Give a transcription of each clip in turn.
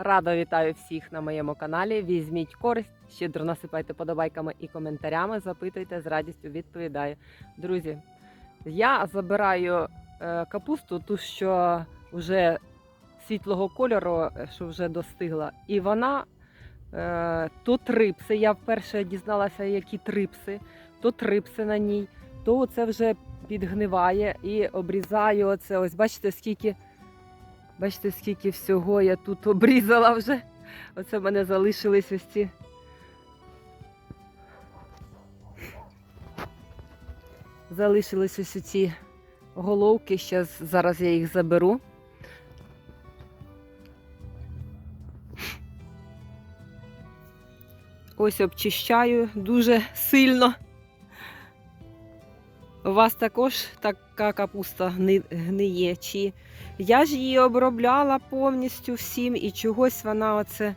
Радо вітаю всіх на моєму каналі. Візьміть користь, щедро насипайте подобайками і коментарями. Запитуйте, з радістю відповідаю. Друзі, я забираю е, капусту, ту, що вже світлого кольору, е, що вже достигла, і вона е, то трипси. Я вперше дізналася, які трипси, то трипси на ній, то це вже підгниває і обрізаю. Оце ось бачите, скільки. Бачите, скільки всього я тут обрізала вже. Оце в мене залишились ось ці. Залишились ось ці головки. Щас, зараз я їх заберу. Ось обчищаю дуже сильно. У вас також така капуста гни- гниє? Чи я ж її обробляла повністю всім, і чогось вона оце.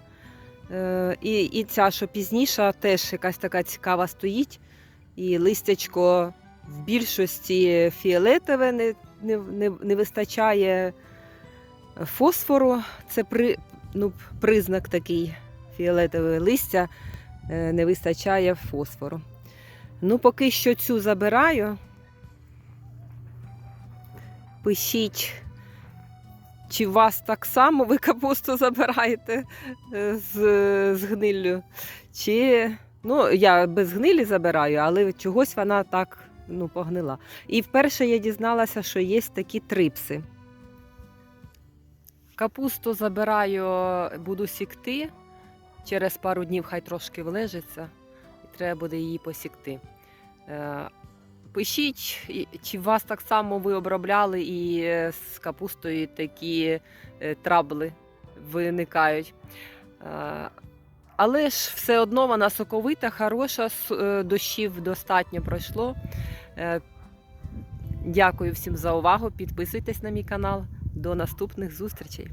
Е, і, і ця, що пізніша, теж якась така цікава стоїть. І листячко в більшості фіолетове не, не, не, не вистачає фосфору. Це при, ну, признак такий фіолетове листя е, не вистачає фосфору. Ну, поки що цю забираю. Пишіть, чи вас так само ви капусту забираєте е, з, з гниллю? Чи ну, я без гнилі забираю, але чогось вона так ну, погнила. І вперше я дізналася, що є такі трипси. Капусту забираю, буду сікти. Через пару днів хай трошки влежиться, і треба буде її посікти. Пишіть, чи вас так само ви обробляли і е, з капустою такі е, трабли виникають. Але ж все одно вона соковита, хороша, е, дощів достатньо пройшло. Дякую всім за увагу. Підписуйтесь на мій канал. До наступних зустрічей.